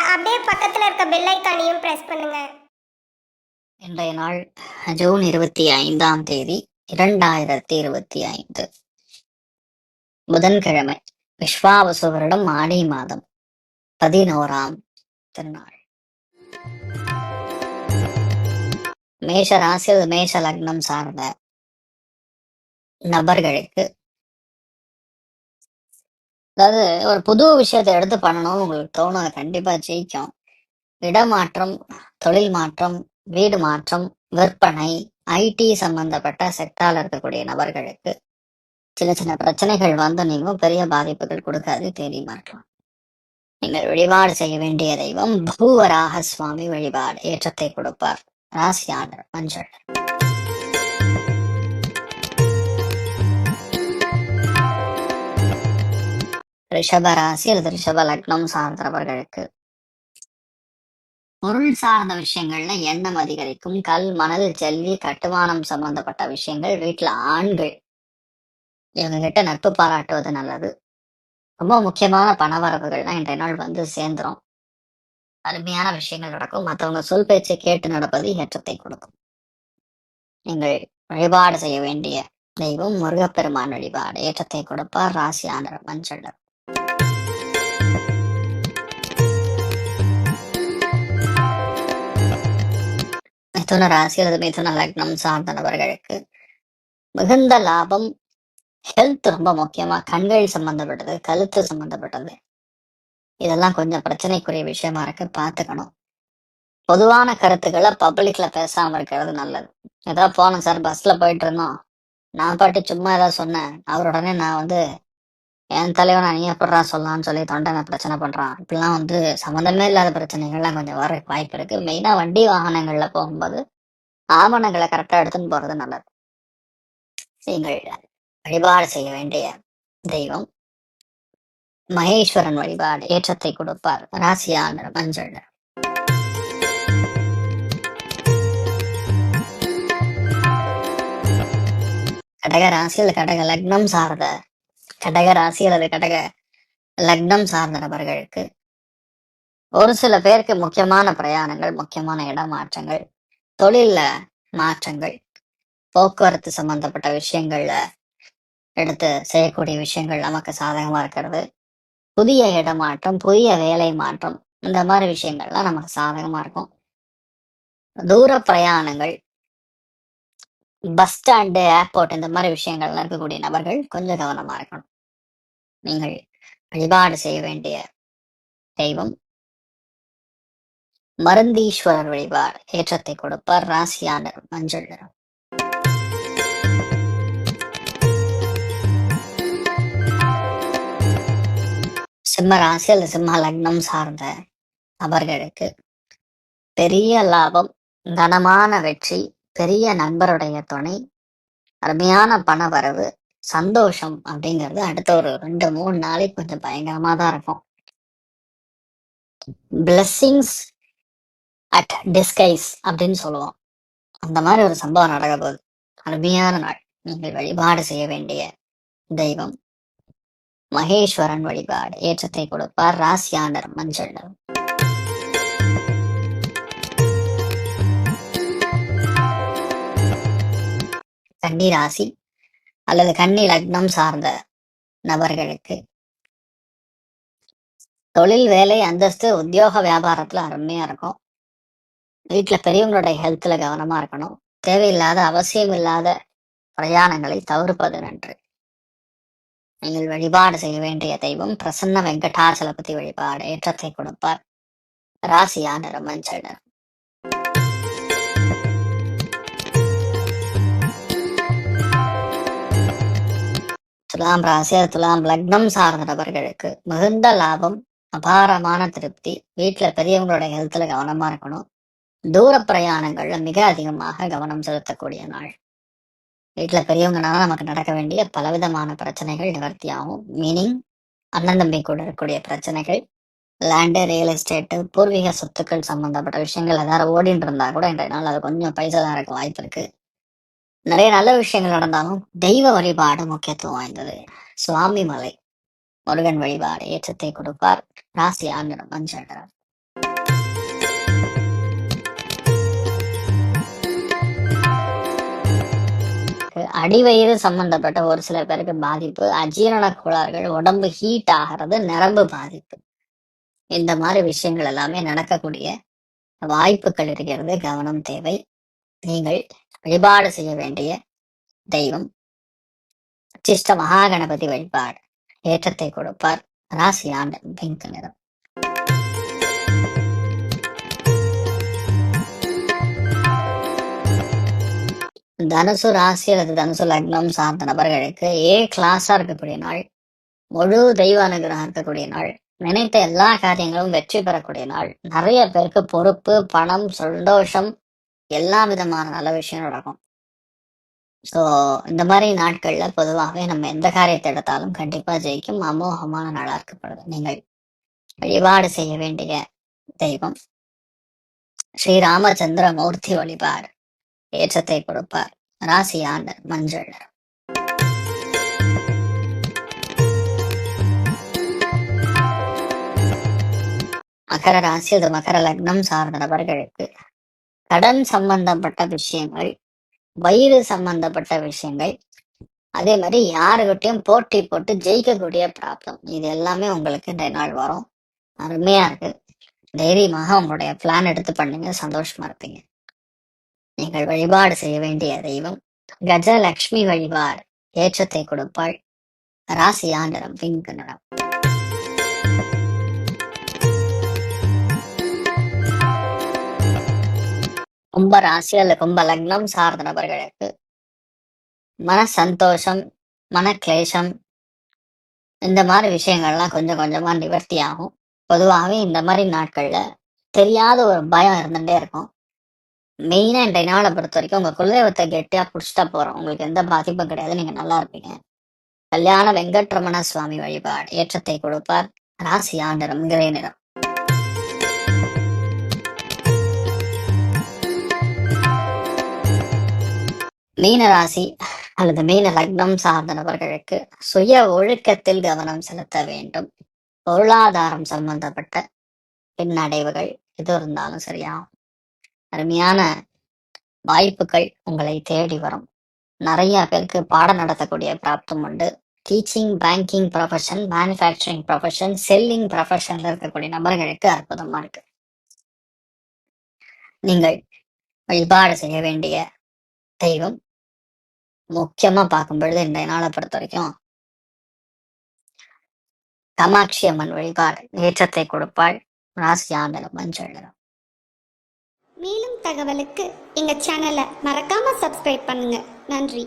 அப்படியே பக்கத்துல இருக்க பெல் ஐக்கானையும் பிரஸ் பண்ணுங்க. இன்றைய நாள் ஜூன் இருபத்தி ஐந்தாம் தேதி இரண்டாயிரத்தி இருபத்தி ஐந்து. புதன்கிழமை விஸ்வாவசு வருடம் ஆடி மாதம் பதினோராம் திருநாள். மேஷ ராசியில் மேஷ லக்னம் சார்ந்த நபர்களுக்கு அதாவது ஒரு புது விஷயத்தை எடுத்து பண்ணணும்னு உங்களுக்கு தோணும் கண்டிப்பா ஜெயிக்கும். இடமாற்றம் தொழில் மாற்றம் வீடு மாற்றம் விற்பனை ஐடி சம்பந்தப்பட்ட செக்டார்ல இருக்கக்கூடிய நபர்களுக்கு சின்ன சின்ன பிரச்சனைகள் வந்து நீங்கும் பெரிய பாதிப்புகள் கொடுக்காது தேடி மாற்றம் நீங்கள் வழிபாடு செய்ய வேண்டிய தெய்வம் பூவராக சுவாமி வழிபாடு ஏற்றத்தை கொடுப்பார். ராசியாளர் மஞ்சள். ரிஷப ராசி அல்லது ரிஷப லக்னம் சார்ந்தவர்களுக்கு. பொருள் சார்ந்த விஷயங்கள்ல எண்ணம் அதிகரிக்கும். கல் மணல் செல்வி கட்டுமானம் சம்பந்தப்பட்ட விஷயங்கள். வீட்டுல ஆண்கள். இவங்க கிட்ட நட்பு பாராட்டுவது நல்லது. ரொம்ப முக்கியமான பணவரவுகள்லாம் இன்றைய நாள் வந்து சேர்ந்துரும். அருமையான விஷயங்கள் நடக்கும். மற்றவங்க சொல் பேச்சை கேட்டு நடப்பது ஏற்றத்தை கொடுக்கும். நீங்கள் வழிபாடு செய்ய வேண்டிய தெய்வம் முருகப்பெருமான் வழிபாடு ஏற்றத்தை கொடுப்பார். ராசியானர் மஞ்சள் மிதுன ராசி அல்லது மிதுன லக்னம் சார்ந்த நபர்களுக்கு மிகுந்த லாபம் ஹெல்த் ரொம்ப முக்கியமா கண்கள் சம்பந்தப்பட்டது கழுத்து சம்பந்தப்பட்டது. இதெல்லாம் கொஞ்சம் பிரச்சனைக்குரிய விஷயமா இருக்கு பார்த்துக்கணும். பொதுவான கருத்துக்களை பப்ளிக்ல பேசாம இருக்கிறது நல்லது. ஏதாவது போனோம் சார் பஸ்ல போயிட்டு இருந்தோம். நான் பாட்டு சும்மா ஏதாவது சொன்னேன். அவர் உடனே நான் வந்து என் தலைவனை நீ எப்படா சொல்லலாம்னு சொல்லி தொண்டனை பிரச்சனை பண்றான். இப்படிலாம் வந்து சம்மந்தமே இல்லாத பிரச்சனைகள்லாம் கொஞ்சம் வர வாய்ப்பு இருக்கு. மெயினா வண்டி வாகனங்கள்ல போகும்போது ஆவணங்களை கரெக்டா எடுத்துன்னு போறது நல்லது. நீங்கள் வழிபாடு செய்ய வேண்டிய தெய்வம் மகேஸ்வரன் வழிபாடு ஏற்றத்தை கொடுப்பார். ராசியான மஞ்சள். கடக ராசியில் கடக லக்னம் சார்ந்த கடக ராசி அல்லது கடக லக்னம் சார்ந்த நபர்களுக்கு ஒரு சில பேருக்கு முக்கியமான பிரயாணங்கள் முக்கியமான இடமாற்றங்கள் தொழில்ல மாற்றங்கள் போக்குவரத்து சம்பந்தப்பட்ட விஷயங்கள்ல எடுத்து செய்யக்கூடிய விஷயங்கள் நமக்கு சாதகமா இருக்கிறது. புதிய இடமாற்றம் புதிய வேலை மாற்றம் இந்த மாதிரி விஷயங்கள்லாம் நமக்கு சாதகமா இருக்கும். தூர பிரயாணங்கள் பஸ் ஸ்டாண்டு ஏர்போர்ட் இந்த மாதிரி விஷயங்கள்லாம் இருக்கக்கூடிய நபர்கள் கொஞ்சம் கவனமா இருக்கணும். நீங்கள் வழிபாடு செய்ய வேண்டிய தெய்வம். மருந்தீஸ்வரர் வழிபாடு ஏற்றத்தை கொடுப்பார். ராசியான மஞ்சள் நிறம். சிம்ம ராசி அல்லது சிம்ம லக்னம் சார்ந்த நபர்களுக்கு பெரிய லாபம் கனமான வெற்றி பெரிய நண்பருடைய துணை அருமையான பண வரவு சந்தோஷம் அப்படிங்கிறது அடுத்த ஒரு ரெண்டு மூணு நாளைக்கு கொஞ்சம் பயங்கரமா தான் இருக்கும். பிளஸ்ஸிங்ஸ் அட் டிஸ்கைஸ் அப்படின்னு சொல்லுவோம். அந்த மாதிரி ஒரு சம்பவம் நடக்க போகுது. அருமையான நாள். நீங்கள் வழிபாடு செய்ய வேண்டிய தெய்வம். மகேஸ்வரன் வழிபாடு. ஏற்றத்தை கொடுப்பார் ராசியானர் மஞ்சள் நிறம். கன்னி ராசி. அல்லது கன்னி லக்னம் சார்ந்த நபர்களுக்கு. தொழில் வேலை அந்தஸ்து உத்தியோக வியாபாரத்துல அருமையா இருக்கும். வீட்டுல பெரியவங்களுடைய ஹெல்த்ல கவனமா இருக்கணும். தேவையில்லாத அவசியம் இல்லாத பிரயாணங்களை தவிர்ப்பது நன்று. நீங்கள் வழிபாடு செய்ய வேண்டிய தெய்வம் பிரசன்ன வெங்கடாசலபதி வழிபாடு ஏற்றத்தை கொடுப்பார். ராசியா நிறம் நிறம். துலாம் ராசி துலாம் லக்னம் சார்ந்த நபர்களுக்கு மிகுந்த லாபம் அபாரமான திருப்தி வீட்டுல பெரியவங்களோட ஹெல்த்ல கவனமா இருக்கணும். தூர பிரயாணங்கள்ல மிக அதிகமாக கவனம் செலுத்தக்கூடிய நாள். வீட்டுல பெரியவங்கனால நமக்கு நடக்க வேண்டிய பலவிதமான பிரச்சனைகள் நிவர்த்தி ஆகும் மீனிங் அண்ணன் தம்பி கூட இருக்கக்கூடிய பிரச்சனைகள் லேண்டு ரியல் எஸ்டேட்டு பூர்வீக சொத்துக்கள் சம்பந்தப்பட்ட விஷயங்கள் ஏதாவது ஓடிட்டு இருந்தா கூட இன்றைய நாள் அது கொஞ்சம் பைசா தான் இருக்க வாய்ப்பு இருக்கு. நிறைய நல்ல விஷயங்கள் நடந்தாலும் தெய்வ வழிபாடு முக்கியத்துவம் வாய்ந்தது. சுவாமி மலை முருகன் வழிபாடு ஏற்றத்தை கொடுப்பார். ராசி ஆண்டிடம் மஞ்சள் நிறம். அடிவயிறு சம்பந்தப்பட்ட ஒரு சில பேருக்கு பாதிப்பு அஜீரண கோளாறுகள் உடம்பு ஹீட் ஆகிறது நரம்பு பாதிப்பு. இந்த மாதிரி விஷயங்கள் எல்லாமே நடக்கக்கூடிய வாய்ப்புகள் இருக்கிறது. கவனம் தேவை. நீங்கள் வழிபாடு செய்ய வேண்டிய தெய்வம். சிஷ்ட மகாகணபதி வழிபாடு. ஏற்றத்தை கொடுப்பார் ராசி ஆண்டு பிங்க் நிறம் தனுசு ராசி அல்லது தனுசு லக்னம் சார்ந்த நபர்களுக்கு ஏ கிளாஸா இருக்கக்கூடிய நாள் முழு தெய்வ அனுகிரகம் இருக்கக்கூடிய நாள் நினைத்த எல்லா காரியங்களும் வெற்றி பெறக்கூடிய நாள். நிறைய பேருக்கு பொறுப்பு பணம் சந்தோஷம் எல்லா விதமான நல்ல விஷயம் நடக்கும். ஸோ இந்த மாதிரி நாட்கள்ல பொதுவாகவே நம்ம எந்த காரியத்தை எடுத்தாலும் கண்டிப்பா ஜெயிக்கும். அமோகமான நாளா இருக்கப்படுது நீங்கள் வழிபாடு செய்ய வேண்டிய தெய்வம். ஸ்ரீ ராமச்சந்திர மூர்த்தி வழிபாடு. ஏற்றத்தை கொடுப்பார். ராசி ஆண்டு மஞ்சள் நிறம். மகர ராசி அது மகர லக்னம் சார்ந்த நபர்களுக்கு கடன் சம்பந்தப்பட்ட விஷயங்கள் வயிறு சம்பந்தப்பட்ட விஷயங்கள் அதே மாதிரி யாருக்கிட்டையும் போட்டி போட்டு ஜெயிக்கக்கூடிய ப்ராப்ளம். இது எல்லாமே உங்களுக்கு இந்த நாள் வரும். அருமையா இருக்கு. தைரியமாக உங்களுடைய பிளான் எடுத்து பண்ணுங்க. சந்தோஷமா இருப்பீங்க. நீங்கள் வழிபாடு செய்ய வேண்டிய தெய்வம் கஜலட்சுமி வழிபாடு ஏற்றத்தை கொடுப்பாள் ராசி ஆண்டரம் பிங்க் நிறம் கும்ப ராசி அல்ல கும்ப லக்னம் சார்ந்த நபர்களுக்கு மன சந்தோஷம் மன கிளேசம் இந்த மாதிரி விஷயங்கள்லாம் கொஞ்சம் கொஞ்சமா நிவர்த்தி ஆகும். பொதுவாகவே இந்த மாதிரி நாட்கள்ல தெரியாத ஒரு பயம் இருந்துட்டே இருக்கும். மெயினா இன்றைய நாளை பொறுத்த வரைக்கும் உங்க குலதெய்வத்தை கெட்டியா புடிச்சிட்டா போறோம். உங்களுக்கு எந்த பாதிப்பும் கிடையாது. நீங்க நல்லா இருப்பீங்க. கல்யாண வெங்கட்ரமண சுவாமி வழிபாடு ஏற்றத்தை கொடுப்பார். ராசி ஆண்டரம் கிரே நிறம் மீன ராசி அல்லது மீன லக்னம் சார்ந்த நபர்களுக்கு சுய ஒழுக்கத்தில் கவனம் செலுத்த வேண்டும். பொருளாதாரம் சம்பந்தப்பட்ட பின்னடைவுகள் எது இருந்தாலும் சரியாகும் அருமையான வாய்ப்புகள் உங்களை தேடி வரும். நிறைய பேருக்கு பாடம் நடத்தக்கூடிய பிராப்தம் உண்டு. Teaching banking profession manufacturing profession selling ப்ரொஃபஷன்ல இருக்கக்கூடிய நபர்களுக்கு அற்புதமா இருக்கு. நீங்கள் வழிபாடு செய்ய வேண்டிய தெய்வம் முக்கியமா பார்க்கும் பொழுது இன்றைய நாளை பொறுத்த வரைக்கும் கமாட்சி அம்மன் வழிபாடு ஏற்றத்தை கொடுப்பாள் ராசி ஆண்டலம் நிறம். மேலும் தகவலுக்கு எங்க சேனலை மறக்காம சப்ஸ்கிரைப் பண்ணுங்க. நன்றி.